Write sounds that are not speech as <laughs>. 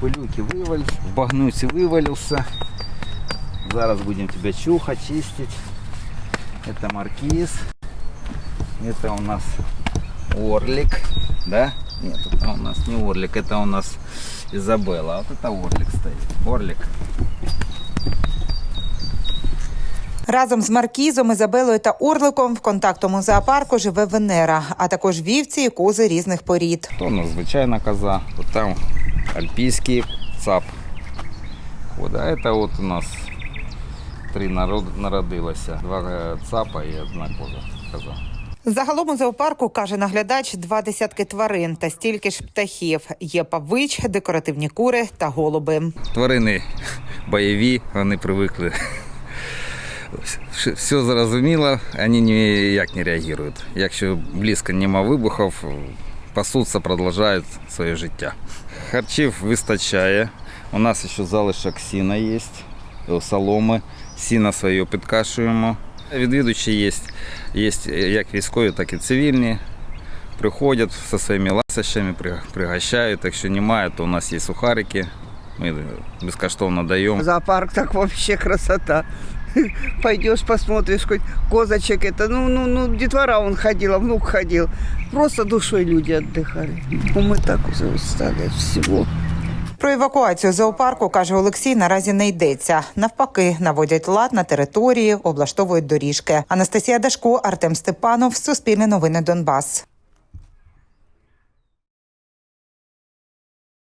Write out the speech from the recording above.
пылюки вывалил, в багнюці вывалился. Зараз будем тебя чухать, чистить. Это маркиз. Это у нас орлик, да? Нет, это у нас не орлик, это у нас Изабелла. А вот это орлик стоит. Орлик. Разом з Маркізом, Ізабелою та Орликом в контактому зоопарку живе Венера, а також вівці і кози різних порід. То у нас звичайна коза, вот там альпійський цап. От, а это вот у нас три народ, народилося. Два е, цапа і одна коза. коза. Загалом у зоопарку каже наглядач два десятки тварин та стільки ж птахів. Є павич, декоративні кури та голуби. Тварини бойові, вони привикли. Все зрозуміло, вони ніяк не реагують. Якщо близько нема вибухів, пасуться, продовжують своє життя. Харчів вистачає. У нас ще залишок сіна є, соломи. Сіна своє підкашуємо. Відвідувачі є, є як військові, так і цивільні. Приходять зі своїми ласощами, при- пригощають. Якщо немає, то у нас є сухарики. Ми безкоштовно даємо. Зоопарк так вообще красота. <laughs> Пойдешь, посмотришь, хоть козочек это, ну, ну, ну, детвора он ходила, внук ходил. Просто душой люди отдыхали. Ну, мы так уже устали от всего. Про евакуацію зоопарку каже Олексій. Наразі не йдеться. Навпаки, наводять лад на території, облаштовують доріжки. Анастасія Дашко, Артем Степанов, Суспільне новини Донбас.